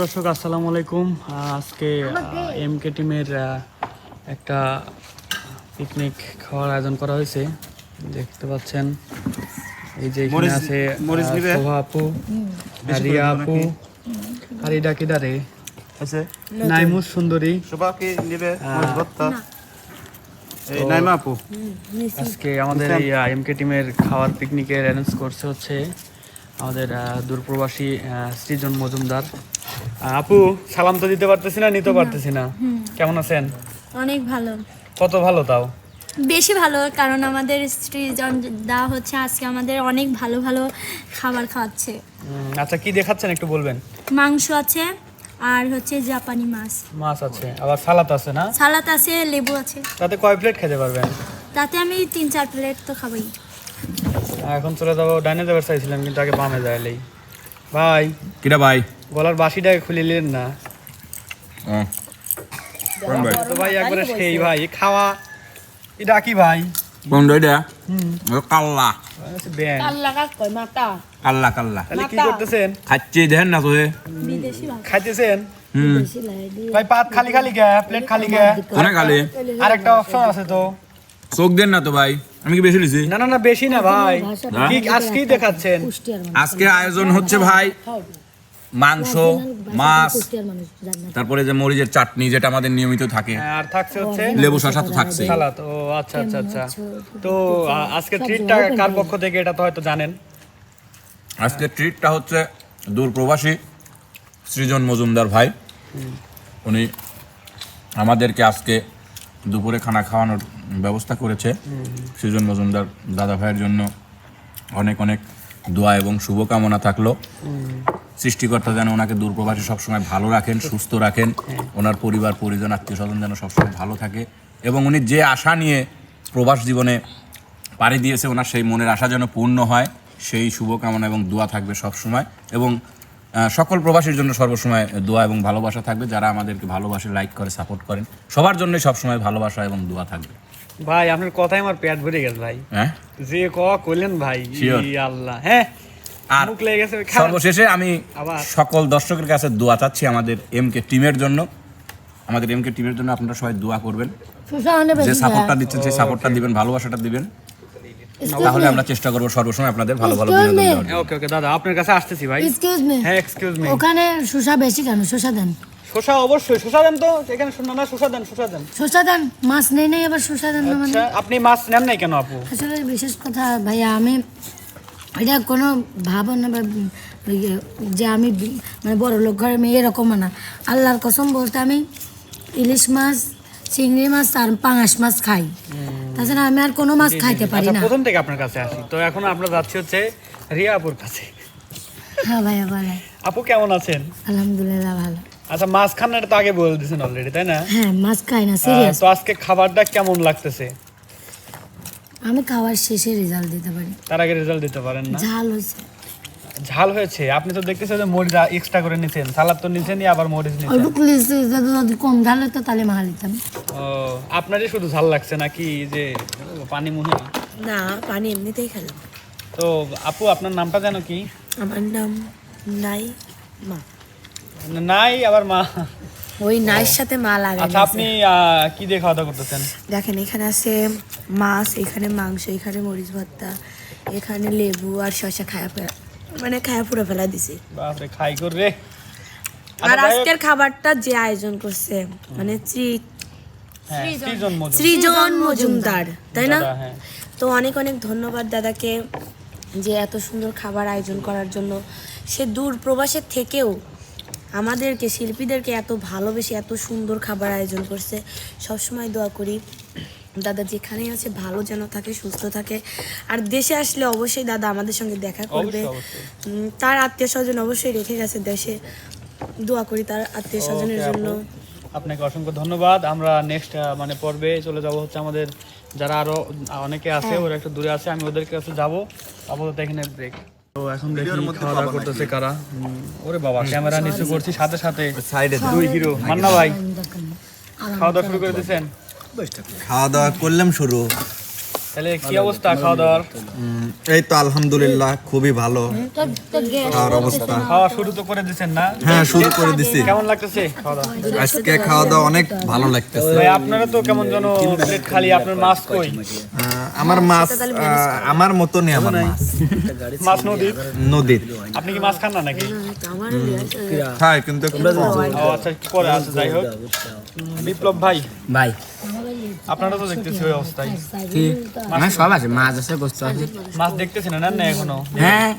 দর্শক আসসালামু আলাইকুম। আজকে এম কে টিমের একটা পিকনিক খাওয়ার আয়োজন করা হয়েছে। দেখতে পাচ্ছেন এই যে এখানে আছে? শোভা আপু রিয়া আপু আর এই ডাকিদারে আছে? নাইমুস সুন্দরী। শোভা কি নিবে এই নাইমা আপু। আজকে আমাদের এই এম কে টিমের খাওয়ার পিকনিকের অ্যারেঞ্জ করছে হচ্ছে আমাদের দূরপ্রবাসী সৃজন মজুমদার। আপু সালাম তো দিতে পারতেছি না নিতে পারতেছি না। কেমন আছেন? অনেক ভালো। কত ভালো তাও? বেশি ভালো কারণ আমাদের সৃজন দা হচ্ছে আজকে আমাদের অনেক ভালো ভালো খাবার খাওয়াচ্ছে। আচ্ছা কি দেখাচ্ছেন একটু বলবেন? মাংস আছে আর হচ্ছে জাপানি মাছ। মাছ আছে আবার সালাদ আছে না? সালাদ আছে লেবু আছে। তাতে কয় প্লেট খেতে পারবেন? তাতে আমি তিন চার প্লেট তো খাবই। এখন চলে যাব ডাইনে যাবার চাইছিলাম কিন্তু আগে বামে যাইলেই ভাই কিরা ভাই? গলার বাসিটাকে খুলে নিলেন না ভাই? তো ভাই একবারে সেই ভাই খাওয়া এটা কি ভাই? কোন দইটা হুম। ও কাল্লা। কাল্লা কাল্লা তাহলে কি করতেছেন? খাচ্ছি দেখেন না তো এ। বিদেশি ভালো খাইতেছেন? হুম। ভাই পাত খালি খালি গে প্লেট খালি গে কোনে খালি। আরেকটা অপশন আছে তো। চোখ দেন না তো ভাই। আমি কি বেশি লিছি না না না বেশি না ভাই। কি আজকেই দেখাচ্ছেন? আজকে আয়োজন হচ্ছে ভাই মাংস মাছ তারপরে যে মরিচের চাটনি যেটা আমাদের নিয়মিত থাকে। হ্যাঁ, আর থাকছে হচ্ছে? লেবু শসা তো থাকছে সালাদ ও আচ্ছা আচ্ছা আচ্ছা। তো আজকে ট্রিটটা কার পক্ষ থেকে এটা তো হয়তো জানেন। আজকে ট্রিটটা হচ্ছে দূর প্রবাসী সৃজন মজুমদার ভাই। উনি আমাদেরকে আজকে দুপুরে খানা খাওয়ানোর ব্যবস্থা করেছে। সৃজন মজুমদার দাদা ভাইয়ের জন্য অনেক অনেক দোয়া এবং শুভকামনা থাকল। সৃষ্টিকর্তা যেন ওনাকে দূর প্রবাসী সবসময় ভালো রাখেন, সুস্থ রাখেন। ওনার পরিবার, পরিজন আত্মীয় স্বজন যেন সবসময় ভালো থাকে এবং উনি যে আশা নিয়ে প্রবাস জীবনে পাড়ি দিয়েছে, ওনার সেই মনের আশা যেন পূর্ণ হয়, সেই শুভকামনা এবং দোয়া থাকবে সবসময় এবং সকল প্রবাসীর জন্য সর্বসময় দোয়া এবং ভালোবাসা থাকবে। যারা আমাদেরকে ভালোবাসে লাইক করে সাপোর্ট করেন, সবার জন্যই সবসময় ভালোবাসা এবং দোয়া থাকবে। ভাই আপনার কথাই আমার পেট ভরে গেছে ভাই। হ্যাঁ? যে ক কইলেন ভাই আল্লাহ হ্যাঁ? আর। সর্বশেষে আমি সকল দর্শকের কাছে দোয়া চাচ্ছি আমাদের এম কে টিমের জন্য। আমাদের এম কে টিমের জন্য আপনারা সবাই দোয়া করবেন। যে সাপোর্টটা দিচ্ছেন সেই সাপোর্টটা দিবেন ভালোবাসাটা দিবেন। তাহলে আমরা চেষ্টা করব সর্বসময় আপনাদের ভালো ভালো বিনোদন দেওয়ার ওকে ওকে দাদা আপনার কাছে আসতেছি ভাই। এক্সকিউজ মি হ্যাঁ এক্সকিউজ মি ওখানে বেশি কেন? দেন। শসা অবশ্যই শসা দেন তো। এখানে শোনা না শসা দেন শসা দেন। শসা দেন মাছ নেই নেই আবার শসা দেন না মানে। আচ্ছা আপনি মাছ নেন নাই কেন আপু? আসলে বিশেষ কথা ভাইয়া আমি এটা কোনো ভাবনা বা যে আমি মানে বড় লোক ঘরের মেয়ে এরকম না। আল্লাহর কসম বলতে আমি ইলিশ মাছ চিংড়ি মাছ আর পাঙাশ মাছ খাই। তাছাড়া আমি আর কোনো মাছ খাইতে পারি আচ্ছা না। প্রথম থেকে আপনার কাছে আসি। তো এখন আমরা যাচ্ছি হচ্ছে রিয়া আপুর কাছে। হ্যাঁ ভাইয়া ভালো আপু কেমন আছেন? আলহামদুলিল্লাহ ভালো। আচ্ছা মাছ খান তো আগে বলে দিয়েছেন অলরেডি তাই না? হ্যাঁ মাছ খাই না সিরিয়াস তো আজকে খাবারটা কেমন লাগতেছে? আমি খাওয়ার শেষে রেজাল্ট দিতে পারি। তার আগে রেজাল্ট দিতে পারেন না। ঝাল হয়েছে। ঝাল হয়েছে? আপনি তো দেখতেছেন যে মরিচ এক্সট্রা করে নিছেন। সালাদ তো নিছেনই আবার মরিচ নিছেন। অল্প পুলিশ যদি কম ঝাল হতো তাহলে মাহা দিতাম। ও আপনারই শুধু ঝাল লাগছে নাকি যে পানি মুহে? না পানি এমনিতেই খেলাম। তো আপু আপনার নামটা জানো কি? আমার নাম নাই মা। নাই আবার মা। ওই নাইয়ের সাথে মা লাগানো আচ্ছা আপনি কি দিয়ে খাওয়া দাওয়া করতেছেন? দেখেন এখানে আছে মাছ এখানে মাংস এখানে মরিচ ভর্তা এখানে লেবু আর শসা খায়া ফেলা মানে খায়া পুরো ফেলা দিছি। বাপরে খাই কর রে আর আচ্ছা, আজকের খাবারটা যে আয়োজন করছে মানে শ্রী- হ্যাঁ, সৃজন। মজুমদার। তাই না? হ্যাঁ। তো অনেক অনেক ধন্যবাদ দাদাকে যে এত সুন্দর খাবার আয়োজন করার জন্য। সে দূর প্রবাসের থেকেও আমাদেরকে শিল্পীদেরকে এত ভালোবেসে এত সুন্দর খাবার আয়োজন করছে। সবসময় দোয়া করি দাদা যেখানেই আছে ভালো যেন থাকে সুস্থ থাকে। আর দেশে আসলে অবশ্যই দাদা আমাদের সঙ্গে দেখা করবে। তার আত্মীয় স্বজন অবশ্যই রেখে গেছে দেশে। দোয়া করি তার আত্মীয় স্বজনের জন্য। আপনাকে অসংখ্য ধন্যবাদ। আমরা নেক্সট মানে পর্বে চলে যাব হচ্ছে আমাদের যারা আরও অনেকে আছে ওরা একটু দূরে আছে আমি ওদের কাছে যাব। আপাতত এখানে ব্রেক তো এখন দেখি খাওয়া দাওয়া করতেছে কারা? ওরে বাবা ক্যামেরা নিচু করছি সাথে সাথে। সাইডে দুই হিরো মান্না ভাই খাওয়া দাওয়া শুরু করে দিয়েছেন খাওয়া দাওয়া করলাম শুরু। তাহলে কি অবস্থা খাওয়া দাওয়ার এই তো আলহামদুলিল্লাহ খুবই ভালো। খাওয়ার অবস্থা? খাওয়া শুরু তো করে দিচ্ছেন না? হ্যাঁ শুরু করে দিছি। কেমন লাগতেছে খাওয়া দাওয়া আজকে খাওয়া দাওয়া অনেক ভালো লাগতেছে। ভাই আপনারা তো কেমন যেন প্লেট খালি আপনার মাছ কই? আহ, আমার মাছ আহ, আমার মতনই আমার মাছ। মাছ নদীর? নদীর। আপনি কি মাছ খান না নাকি? খাই কিন্তু আচ্ছা পরে আছে যাই হোক। বিপ্লব ভাই ভাই আপনারা তো দেখতেছি ওই অবস্থায়। হ্যাঁ সব আছে মাছ আছে গোস্ত আছে। মাছ দেখতেছেন না না এখনও? হ্যাঁ।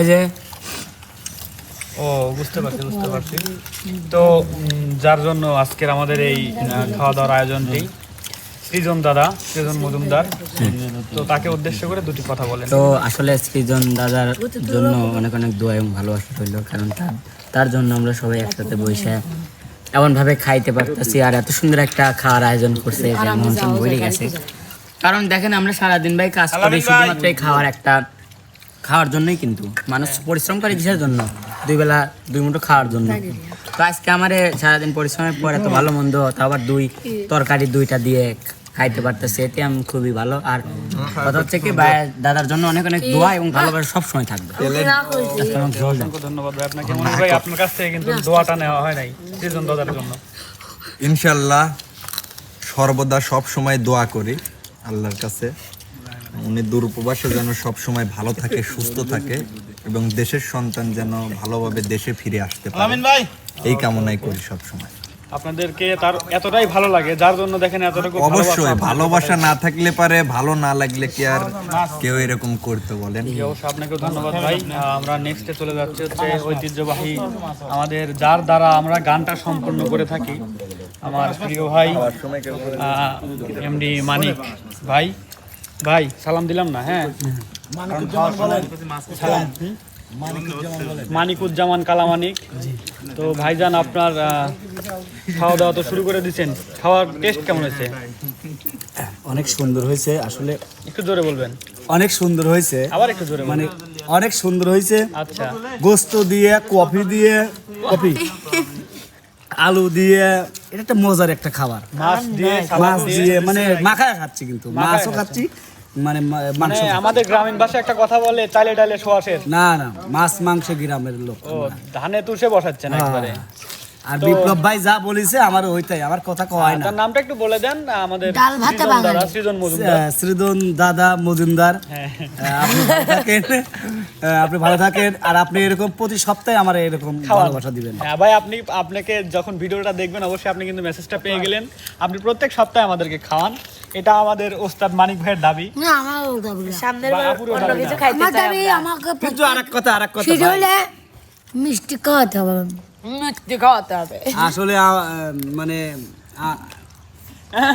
এই যে। ও বুঝতে পারছি বুঝতে পারছি। তো যার জন্য আজকের আমাদের এই খাওয়া দাওয়ার আয়োজনটি সৃজন দাদা সৃজন মজুমদার। তো তাকে উদ্দেশ্য করে দুটি কথা বলেন। তো আসলে সৃজন দাদার জন্য অনেক অনেক দোয়া এবং ভালোবাসা রইল কারণ তার তার জন্য আমরা সবাই একসাথে বসে এমন ভাবে খাইতে পারতেছি। আর এত সুন্দর একটা খাওয়ার আয়োজন করছে যে মনসুন ভরে গেছে। কারণ দেখেন আমরা সারাদিন ভাই কাজ করি শুধুমাত্র এই খাওয়ার একটা খাওয়ার জন্যই কিন্তু। মানুষ পরিশ্রম করে কিসের জন্য? দুই বেলা দুই মুঠো খাওয়ার জন্য। তো আজকে আমার সারাদিন পরিশ্রমের পর এত ভালো মন্দ তো আবার দুই তরকারি দুইটা দিয়ে খাইতে পারতেছে এতে আমি খুবই ভালো। আর কথা হচ্ছে কি দাদার জন্য অনেক অনেক দোয়া এবং ভালোবাসা থাকবে। জল দেন। অসংখ্য ধন্যবাদ ভাই আপনাকে মনে ভাই আপনার কাছ থেকে কিন্তু দোয়াটা নেওয়া হয় নাই সৃজন দাদার জন্য। ইনশাল্লাহ সর্বদা সব সময় দোয়া করি আল্লাহর কাছে। উনি দূর প্রবাসে যেন সব সময় ভালো থাকে সুস্থ থাকে এবং দেশের সন্তান যেন ভালোভাবে দেশে ফিরে আসতে পারে। এই কামনাই করি সব সময় আপনাদেরকে তার এতটাই ভালো লাগে যার জন্য দেখেন এতটুকু অবশ্যই ভালোবাসা না থাকলে পারে ভালো না লাগলে কি আর কেউ এরকম করতে বলেন? অবশ্যই আপনাকে ধন্যবাদ ভাই। আমরা নেক্সটে চলে যাচ্ছি হচ্ছে ঐতিহ্যবাহী আমাদের যার দ্বারা আমরা গানটা সম্পূর্ণ করে থাকি আমার প্রিয় ভাই এমডি মানিক ভাই। ভাই সালাম দিলাম না হ্যাঁ? সালাম? মানিকুজ্জামান কালামানিক। তো ভাইজান আপনার খাওয়া দাওয়া তো শুরু করে দিচ্ছেন খাওয়ার টেস্ট কেমন হয়েছে? অনেক সুন্দর হয়েছে আসলে একটু জোরে বলবেন। অনেক সুন্দর হয়েছে। আবার একটু জোরে মানে অনেক সুন্দর হয়েছে। আচ্ছা। গোস্ত দিয়ে কফি দিয়ে কফি। আলু দিয়ে এটা একটা মজার একটা খাবার। মাছ দিয়ে মাছ দিয়ে মানে মাখায় খাচ্ছি কিন্তু। মাছও খাচ্ছি মানে মাংস মানে আমাদের গ্রামীণ ভাষায় একটা কথা বলে চালে ডালে সোয়াশের না না মাছ মাংস গ্রামের লোক ও ধানে তুষে বসাচ্ছেন একবারে। আর বিপ্লব ভাই যা বলেছে আমার ওইটাই আমার কথা কয় না। তার নামটা একটু বলে দেন আমাদের ডাল ভাতে সৃজন বাঙালি। দাদা, সৃজন মজুমদার। সৃজন দাদা মজুমদার। হ্যাঁ। আপনি ভালো থাকেন। আপনি ভালো থাকেন। আর আপনি এরকম প্রতি সপ্তাহে আমার এরকম ভালোবাসা দিবেন। হ্যাঁ ভাই আপনি আপনাকে যখন ভিডিওটা দেখবেন অবশ্যই আপনি কিন্তু মেসেজটা পেয়ে গেলেন। আপনি প্রত্যেক সপ্তাহে আমাদেরকে খাওয়ান। এটা আমাদের ওস্তাদ মানিক ভাইয়ের দাবি। না আমার দাবি। সামনের বা বার আপুরও অন্য কিছু খাইতে চাই দাবি আমাকে কিন্তু আরেক কথা আরেক কথা সেটা হলে মিষ্টি খাওয়াতে হবে। মিষ্টি খাওয়াতে হবে। আসলে মানে আহ,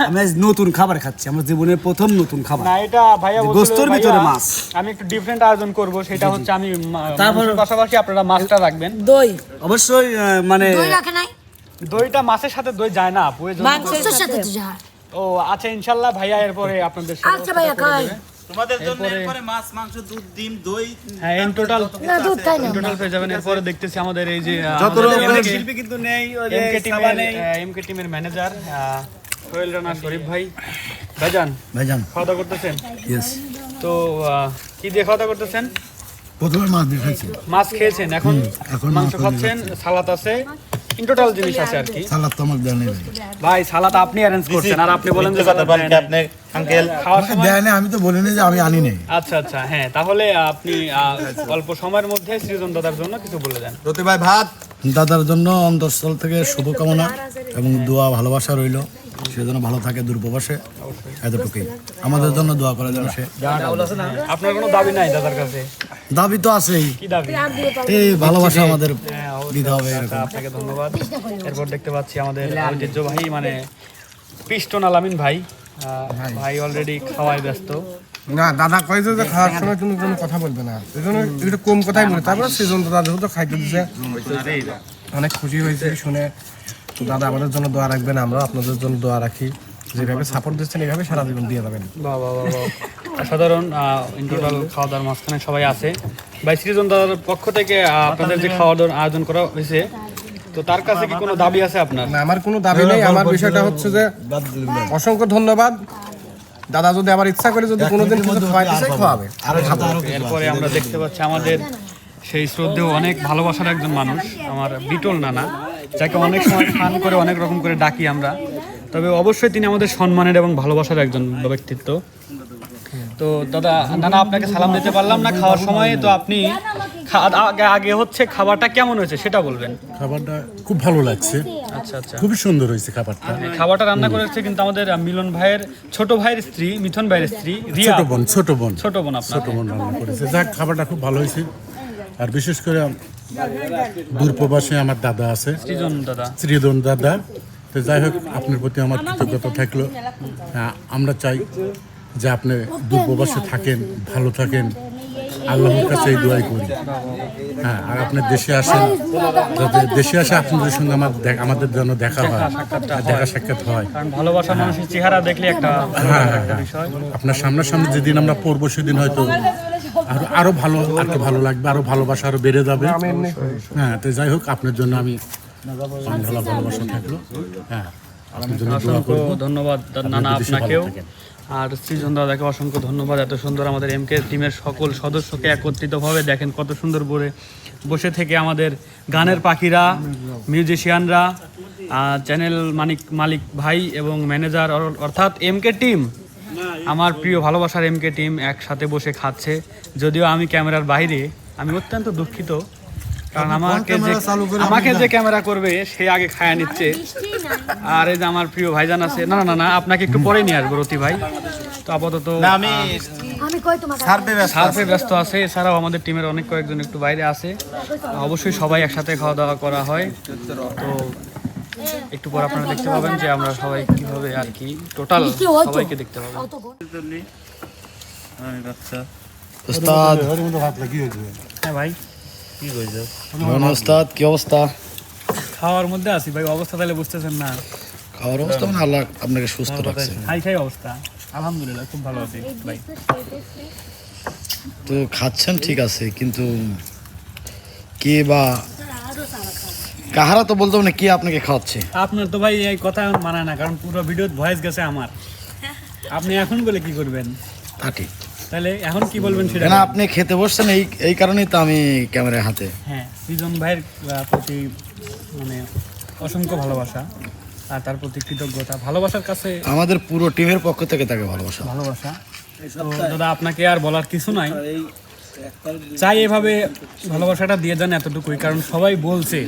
আমি নতুন খাবার খাচ্ছি আমার জীবনের প্রথম নতুন খাবার। না এটা ভাইয়া গোস্তর ভিতরে মাছ। আমি একটু ডিফারেন্ট আয়োজন করব সেটা হচ্ছে আমি মা- তারপর- পাশাপাশি আপনারা মাছটা রাখবেন। দই। অবশ্যই মানে দই রাখে নাই? দইটা মাছের সাথে দই যায় না আপু মাংসের সাথে সাথে। তো যা ও আচ্ছা ইনশাল্লাহ ভাইয়া এরপরে আপনাদের সাথে আচ্ছা ভাইয়া খাই। তোমাদের জন্য এরপরে- এরপরে মাছ মাংস দুধ ডিম দই হ্যাঁ ইন টোটাল না দুধ খাই না। টোটাল পেয়ে যাবেন। এরপরে দেখতেছি আমাদের এই যে যত রকমের শিল্পী কিন্তু নেই ওই যে এমকে টিমের নেই। এমকে টিমের ম্যানেজার সোহেল রানা শরীফ ভাই। ভাইজান ভাইজান। খাওয়া দাওয়া করতেছেন? ইয়েস তো কি দিয়ে খাওয়া দাওয়া করতেছেন? প্রথমে মাছ দিয়ে খাইছি। মাছ খেয়েছেন এখন এখন মাংস খাচ্ছেন সালাদ আছে। ইন টোটাল জিনিস আছে আর কি। সালাদ তো আমার ভাই। সালাদ আপনি অ্যারেঞ্জ করছেন আর আপনি বলেন যে সালাদ। আপনি আঙ্কেল খাওয়ার দেয় না আমি তো বলিনি যে আমি আনি নাই। আচ্ছা আচ্ছা হ্যাঁ তাহলে আপনি অল্প সময়ের মধ্যে সৃজন দাদার জন্য কিছু বলে দেন। রতি ভাই ভাত। দাদার জন্য অন্তঃস্থল থেকে শুভকামনা এবং দোয়া ভালোবাসা রইল। সে যেন ভালো থাকে দূরপ্রবাসে এতটুকুই। আমাদের জন্য দোয়া করে যেন সে। আপনার কোনো দাবি নাই দাদার কাছে? দাবি তো আছেই। কি দাবি? এই ভালোবাসা আমাদের হ্যাঁ দিতে হবে আচ্ছা, আপনাকে ধন্যবাদ। এরপর দেখতে পাচ্ছি আমাদের ঐতিহ্যবাহী মানে পিস্টন আলামিন ভাই। ভাই। অলরেডি খাওয়ায় ব্যস্ত। না দাদা কয়েছে যে খাওয়ার সময় তুমি কোনো কথা বলবে না। এই জন্য একটু কম কথাই বলে। তারপর সেজন দাদা যেহেতু খাইতে দিচ্ছে অনেক খুশি হয়েছে শুনে। তো দাদা আমাদের জন্য দোয়া রাখবেন আমরা আপনাদের জন্য দোয়া রাখি। যেভাবে সাপোর্ট দিচ্ছেন এইভাবে সারা জীবন দিয়ে যাবেন। বাহ বাহ বাহ বাহ। অসাধারণ ইন টোটাল খাওয়া দাওয়ার মাঝখানে সবাই আছে। ভাই সৃজন দাদার পক্ষ থেকে আপনাদের যে খাওয়া দাওয়ার আয়োজন করা হয়েছে তো তার কাছে কি কোনো দাবি আছে আপনার? না আমার কোনো দাবি নেই। আমার বিষয়টা হচ্ছে যে অসংখ্য ধন্যবাদ। দাদা যদি আবার ইচ্ছা করে যদি কোনোদিন কিছু খাওয়াইতে চায় খাওয়াবে। এরপরে আমরা দেখতে পাচ্ছি আমাদের সেই শ্রদ্ধেয় অনেক ভালোবাসার একজন মানুষ আমার বিটল নানা যাকে অনেক সময় ফান করে অনেক রকম করে ডাকি আমরা। তবে অবশ্যই তিনি আমাদের সম্মানের এবং ভালোবাসার একজন ব্যক্তিত্ব। তো দাদা নানা আপনাকে সালাম দিতে পারলাম না খাওয়ার সময়। তো আপনি আগে আগে হচ্ছে খাবারটা কেমন হয়েছে সেটা বলবেন। খাবারটা খুব ভালো লাগছে। আচ্ছা আচ্ছা। খুবই সুন্দর হয়েছে খাবারটা। খাবারটা রান্না করেছে কিন্তু আমাদের মিলন ভাইয়ের ছোট ভাইয়ের স্ত্রী মিথুন ভাইয়ের স্ত্রী রিয়া। ছোট বোন ছোট বোন। ছোট বোন আপনার। ছোট বোন রান্না করেছে। যাক খাবারটা খুব ভালো হয়েছে। আর বিশেষ করে দূরপ্রবাসে আমার দাদা আছে। সৃজন দাদা। শ্রীধন দাদা। তো যাই হোক আপনার প্রতি আমার কৃতজ্ঞতা থাকল। হ্যাঁ, আমরা চাই যে আপনি দূরপ্রবাসে থাকেন ভালো থাকেন। আল্লাহর কাছে এই দোয়াই করি। হ্যাঁ আর আপনি দেশে আসেন যাতে দেশে আসে আপনাদের সঙ্গে আমার আমাদের যেন দেখা হয় দেখা সাক্ষাৎ হয়। ভালোবাসা মানুষের চেহারা দেখলে একটা হ্যাঁ, একটা বিষয় আপনার সামনাসামনি যেদিন আমরা পড়ব সেদিন হয়তো আরও আরও ভালো আর কি ভালো লাগবে আরও ভালোবাসা আরও বেড়ে যাবে। হ্যাঁ তো যাই হোক আপনার জন্য আমি অসংখ্য ধন্যবাদ নানা আপনাকেও। আর সৃজন দাদাকে অসংখ্য ধন্যবাদ। এত সুন্দর আমাদের এমকে টিমের সকল সদস্যকে একত্রিতভাবে দেখেন, কত সুন্দর করে বসে থেকে আমাদের গানের পাখিরা মিউজিশিয়ানরা চ্যানেল মানিক, মালিক ভাই এবং ম্যানেজার অর্থাৎ এমকে টিম আমার প্রিয় ভালোবাসার এমকে টিম একসাথে বসে খাচ্ছে। যদিও আমি ক্যামেরার বাইরে, আমি অত্যন্ত দুঃখিত। কারণ আমাকে যে আমাকে যে ক্যামেরা করবে সে আগে খায়া নিচ্ছে। আর এই যে আমার প্রিয় ভাইজান আছে না না না আপনাকে একটু পরে নিয়ে আসব রতি ভাই। তো আপাতত আমি সার্ফে ব্যস্ত আছে। এছাড়াও আমাদের টিমের অনেক কয়েকজন একটু বাইরে আছে। অবশ্যই সবাই একসাথে খাওয়া দাওয়া করা হয়। তো একটু পর আপনারা দেখতে পাবেন যে আমরা সবাই কীভাবে আর কি টোটাল সবাইকে দেখতে পাবেন আচ্ছা। উস্তাদ হ্যাঁ ভাই। উস্তাদ কি অবস্থা? খাওয়ার মধ্যে আছি ভাই অবস্থা তাহলে বুঝতেছেন না। খাওয়ার অবস্থা মানে আল্লাহ আপনাকে সুস্থ রাখছে। খাই খাই অবস্থা। আলহামদুলিল্লাহ খুব ভালো আছি ভাই। তো খাচ্ছেন ঠিক আছে কিন্তু কে বা কাহারা তো বলতো না কে আপনাকে খাওয়াচ্ছে? আপনার তো ভাই এই কথা মানায় না কারণ পুরো ভিডিও ভয়েস গেছে আমার। আপনি এখন বলে কি করবেন? তা ঠিক। তাহলে এখন কি বলবেন সেটা? কেন আপনি খেতে বসছেন? এই এই কারণেই তো আমি ক্যামেরার হাতে। হ্যাঁ সৃজন ভাইয়ের প্রতি মানে অসংখ্য ভালোবাসা আর তার প্রতি কৃতজ্ঞতা। ভালোবাসার কাছে আমাদের পুরো টিমের পক্ষ থেকে তাকে ভালোবাসা। ভালোবাসা। দাদা আপনাকে আর বলার কিছু নাই। চাই এভাবে ভালোবাসাটা দিয়ে যান এতটুকুই কারণ সবাই বলছে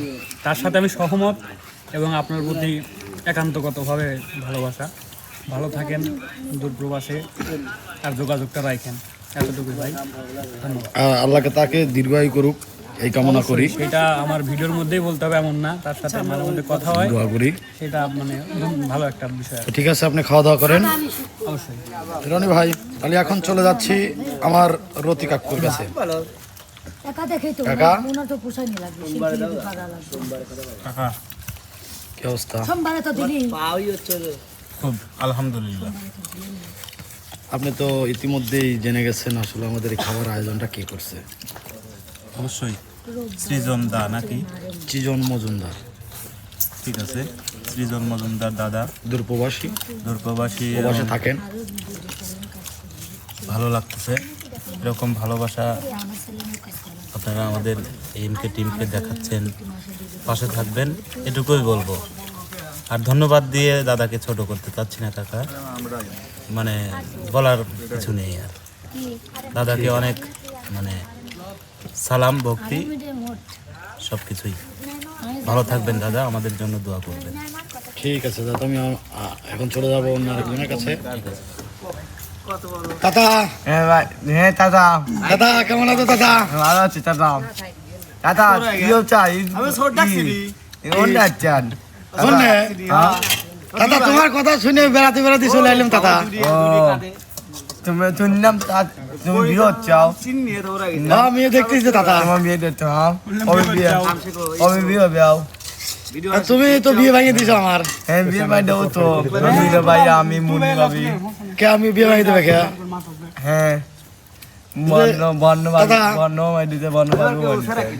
তার সাথে আমি সহমত এবং আপনার প্রতি একান্তগতভাবে ভালোবাসা। ভালো থাকেন দূরপ্রবাসে আর যোগাযোগটা রাখেন। এতটুকুই ভাই ধন্যবাদ। আল্লাহকে তাকে দীর্ঘায়ু করুক এই কামনা করি। সেটা আমার ভিডিওর মধ্যেই বলতে হবে এমন না তার সাথে মাঝে মধ্যে কথা হয়। দোয়া করি। সেটা মানে ভালো একটা বিষয়। ঠিক আছে আপনি খাওয়া দাওয়া করেন। অবশ্যই। রনি ভাই তাহলে এখন চলে যাচ্ছি আমার রতি কাকুর কাছে। একা দেখেই তো কাকা? কি অবস্থা? সোমবারে তো দিলি খুব আলহামদুলিল্লাহ। আপনি তো ইতিমধ্যেই জেনে গেছেন আসলে আমাদের এই খাবার আয়োজনটা কে করছে। অবশ্যই সৃজন দা নাকি? চিজন মজুমদার ঠিক আছে সৃজন মজুমদার দাদা দূরপ্রবাসী দূরপ্রবাসী প্রবাসে থাকেন। ভালো লাগতেছে এরকম ভালোবাসা আপনারা আমাদের এমকে টিমকে দেখাচ্ছেন। পাশে থাকবেন এটুকুই বলব। আর ধন্যবাদ দিয়ে দাদাকে ছোট করতে চাচ্ছি না কাকা। মানে বলার কিছু নেই আর। দাদাকে অনেক মানে সালাম ভক্তি সব কিছুই ভালো থাকবেন দাদা আমাদের জন্য দোয়া করবেন। ঠিক আছে দাদা আমি এখন চলে যাব অন্য আরেকজনের কাছে। দাদা! হ্যাঁ দাদা। দাদা কেমন আছো দাদা? ভালো আছি দাদা। দাদা কি চাই আমি ছোট ডাকছি চান শোনে। দাদা তোমার কথা শুনে বেড়াতে বেড়াতে চলে এলাম দাদা। তুমি তুমি বিরোধ চাও। হ্যাঁ মেয়ে দেখতেছি দাদা। আমার বিয়ে হ্যাঁ বিয়ে বিয়ে? তুমি তো বিয়ে ভাঙিয়ে দিছো আমার। হ্যাঁ বিয়ে বাই দেবো তো। বিয়ে ভাই আমি মুনি ভাবি। কে আমি বিয়ে ভাঙিয়ে দেবে কে? হ্যাঁ।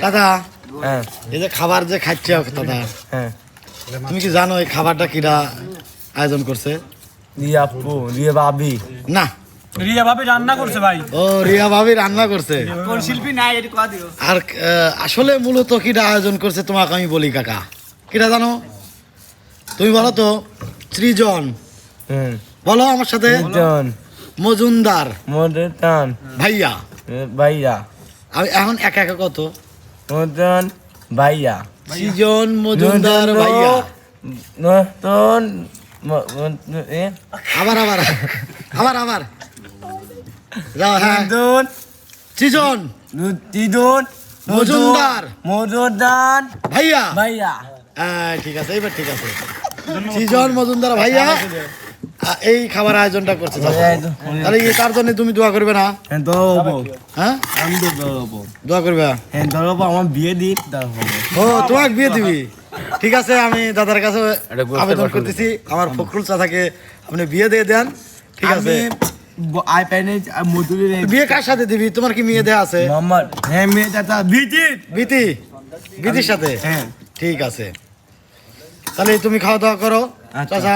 দাদা হ্যাঁ। এই যে খাবার যে খাচ্ছে দাদা। হ্যাঁ। তুমি কি জানো এই খাবারটা কিরা আয়োজন করছে? রিয়া আপু রিয়া ভাবি। না। রিয়া ভাবি রান্না করছে ভাই। ও রিয়া ভাবি রান্না করছে। কোন শিল্পী? নাই এটা কয়া দিও। আর আসলে মূলত কিটা আয়োজন করছে তোমাকে আমি বলি কাকা। কিটা জানো? তুমি বলো তো সৃজন। বলো আমার সাথে। মজুমদার। মদন। ভাইয়া। ভাইয়া। আমি এখন একা একা কত? মদন। ভাইয়া। সৃজন মজুমদার ভাইয়া। নতুন আবার আবার আবার আবার যাও হ্যাঁ। সৃজন। তিদুন মজুমদার। মদন ভাইয়া। ভাইয়া। হ্যাঁ ঠিক আছে এবার ঠিক আছে। সৃজন মজুমদার ভাইয়া। আহ, এই খাবার আয়োজনটা করছে তাহলে এই তার জন্য তুমি দোয়া করবে না? হ্যাঁ হ্যাঁ? আমি তো দোয়া করবে? হ্যাঁ ধরবো আমার বিয়ে দিই ও তোমাকে বিয়ে দিবি? ঠিক আছে আমি দাদার কাছে আবেদন করতেছি। আমার ফখরুল চাচাকে আপনি বিয়ে দিয়ে দেন। ঠিক আছে। বিয়ে কার সাথে দিবি? তোমার কি মেয়ে দেয়া আছে? মোহাম্মদ। হ্যাঁ মেয়ে বিতি বিতির সাথে? হ্যাঁ। ঠিক আছে। তাহলে তুমি খাওয়া দাওয়া করো চাচা।